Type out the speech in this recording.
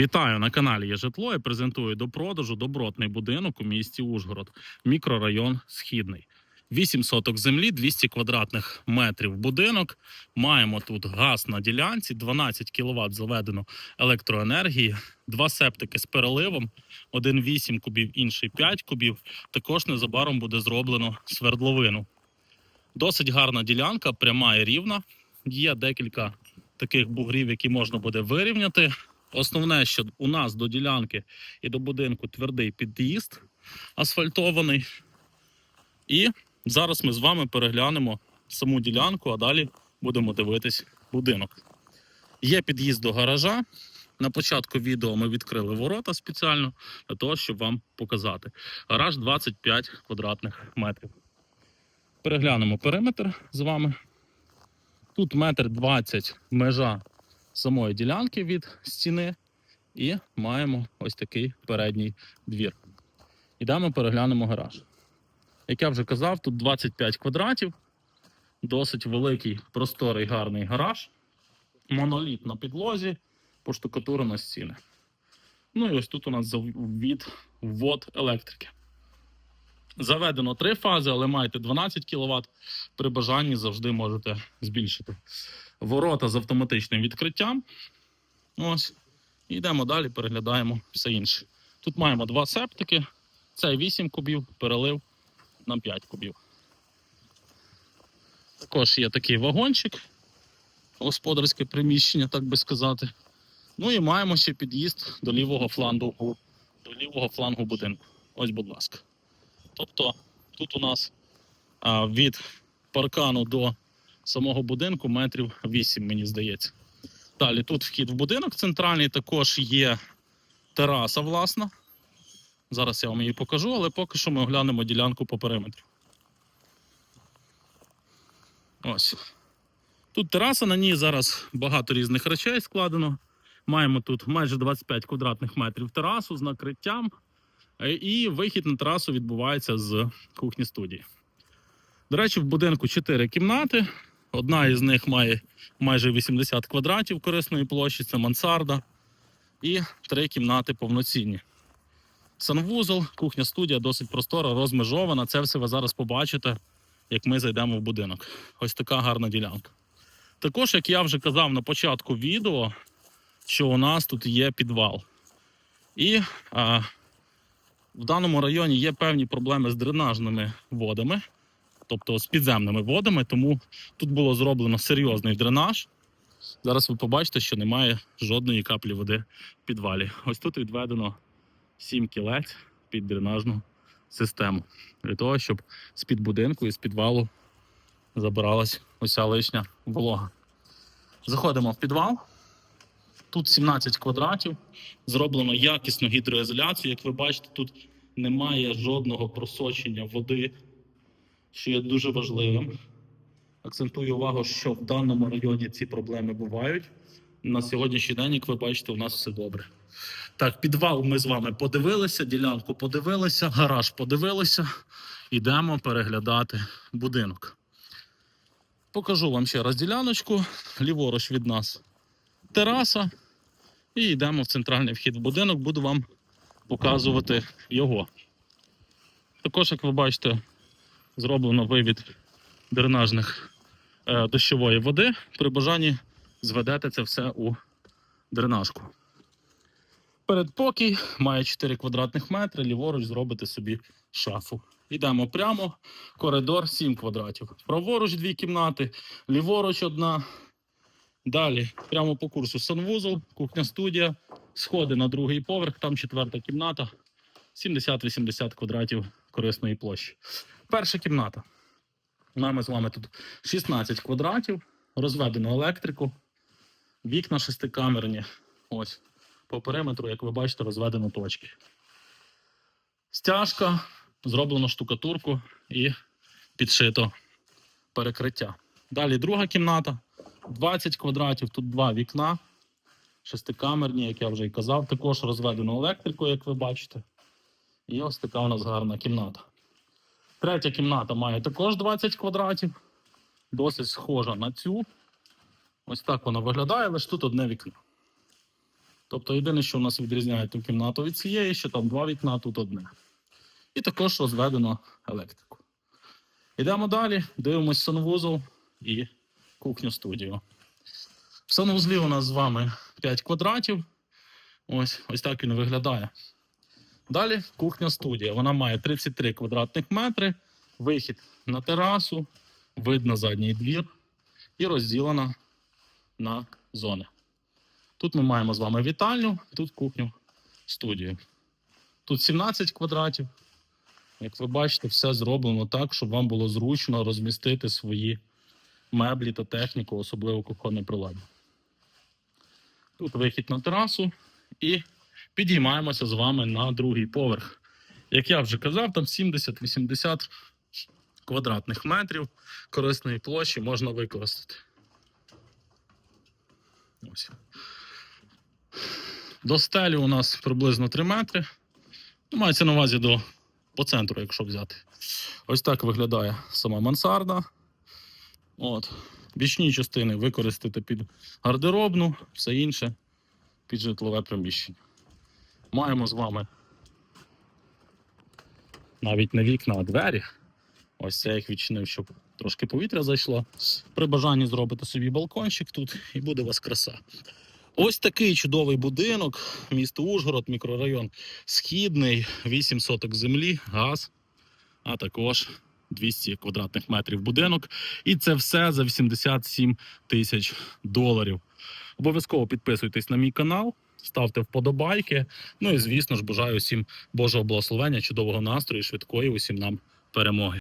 Вітаю на каналі Є житло і презентую до продажу добротний будинок у місті Ужгород, мікрорайон Східний. 8 соток землі, 200 квадратних метрів будинок. Маємо тут газ на ділянці, 12 кВт заведено електроенергії, два септики з переливом, один 8 кубів, інший 5 кубів. Також незабаром буде зроблено свердловину. Досить гарна ділянка, пряма і рівна. Є декілька таких бугрів, які можна буде вирівняти. Основне, що у нас до ділянки і до будинку твердий під'їзд асфальтований. І зараз ми з вами переглянемо саму ділянку, а далі будемо дивитись будинок. Є під'їзд до гаража. На початку відео ми відкрили ворота спеціально для того, щоб вам показати. Гараж 25 квадратних метрів. Переглянемо периметр з вами. Тут метр 20 межа самої ділянки від стіни, і маємо ось такий передній двір. Ідемо переглянемо гараж. Як я вже казав, тут 25 квадратів, досить великий, просторий, гарний гараж, моноліт на підлозі, поштукатурена стіни. Ну і ось тут у нас від ввод електрики. Заведено три фази, але маєте 12 кВт. При бажанні завжди можете збільшити. Ворота з автоматичним відкриттям. Ось. І йдемо далі, переглядаємо все інше. Тут маємо два септики. Це 8 кубів, перелив на 5 кубів. Також є такий вагончик, господарське приміщення, так би сказати. Ну і маємо ще під'їзд до лівого флангу, до лівого флангу будинку. Ось, будь ласка. Тобто тут у нас а, від паркану до самого будинку метрів 8, мені здається. Далі тут вхід в будинок центральний, також є тераса, власна. Зараз я вам її покажу, але поки що ми оглянемо ділянку по периметру. Ось. Тут тераса, на ній зараз багато різних речей складено. Маємо тут майже 25 квадратних метрів терасу з накриттям. Е, І вихід на терасу відбувається з кухні студії. До речі, в будинку 4 кімнати. Одна із них має майже 80 квадратів корисної площі, це мансарда. І три кімнати повноцінні. Санвузол, кухня студія досить простора, розмежована. Це все ви зараз побачите, як ми зайдемо в будинок. Ось така гарна ділянка. Також, як я вже казав на початку відео, що у нас тут є підвал. І а, в даному районі є певні проблеми з дренажними водами, тобто з підземними водами, тому тут було зроблено серйозний дренаж. Зараз ви побачите, що немає жодної каплі води в підвалі. Ось тут відведено 7 кілець під дренажну систему. Для того, щоб з-під будинку і з підвалу забиралась уся лишня волога. Заходимо в підвал. Тут 17 квадратів, зроблено якісну гідроізоляцію. Як ви бачите, тут немає жодного просочення води, що є дуже важливим. Акцентую увагу, що в даному районі ці проблеми бувають. На сьогоднішній день, як ви бачите, у нас все добре. Так, підвал ми з вами подивилися, ділянку подивилися, гараж подивилися. Йдемо переглядати будинок. Покажу вам ще раз діляночку. Ліворуч від нас тераса. І йдемо в центральний вхід в будинок, буду вам показувати його. Також, як ви бачите, зроблено вивід дренажних е, дощової води. При бажанні зведете це все у дренажку. Передпокій має 4 квадратних метри, ліворуч зробите собі шафу. Йдемо прямо, коридор 7 квадратів. Праворуч дві кімнати, ліворуч одна. Далі, прямо по курсу санвузол, кухня студія, сходи на другий поверх, там четверта кімната, 70-80 квадратів корисної площі. Перша кімната. Нами з вами тут 16 квадратів, розведено електрику, вікна шестикамерні. Ось. По периметру, як ви бачите, розведено точки. Стяжка, зроблено штукатурку і підшито перекриття. Далі друга кімната. 20 квадратів, тут два вікна, шестикамерні, як я вже і казав, також розведено електрику, як ви бачите. І ось така у нас гарна кімната. Третя кімната має також 20 квадратів, досить схожа на цю. Ось так вона виглядає, лише тут одне вікно. Тобто єдине, що у нас відрізняє ту кімнату від цієї, що там два вікна, тут одне. І також розведено електрику. Йдемо далі, дивимось санвузол і кухню студію. В санвузлі у нас з вами 5 квадратів. Ось, ось так він виглядає. Далі кухня студія. Вона має 33 квадратних метри, вихід на терасу, вид на задній двір і розділена на зони. Тут ми маємо з вами вітальню, тут кухню студію. Тут 17 квадратів. Як ви бачите, все зроблено так, щоб вам було зручно розмістити свої меблі та техніку, особливо кухонне приладдя. Тут вихід на терасу і підіймаємося з вами на другий поверх. Як я вже казав, там 70-80 квадратних метрів корисної площі можна використати. Ось. До стелі у нас приблизно 3 метри. Ну, Мається на увазі до, по центру, якщо взяти. Ось так виглядає сама мансарда. От. Бічні частини використати під гардеробну, все інше під житлове приміщення. Маємо з вами навіть не вікна, а двері. Ось я їх відчинив, щоб трошки повітря зайшло. При бажанні зробите собі балкончик тут і буде у вас краса. Ось такий чудовий будинок, місто Ужгород, мікрорайон Східний, 8 соток землі, газ, а також 200 квадратних метрів будинок. І це все за 87 тисяч доларів. Обов'язково підписуйтесь на мій канал, ставте вподобайки. Ну і звісно ж бажаю всім Божого благословення, чудового настрою, швидкої усім нам перемоги.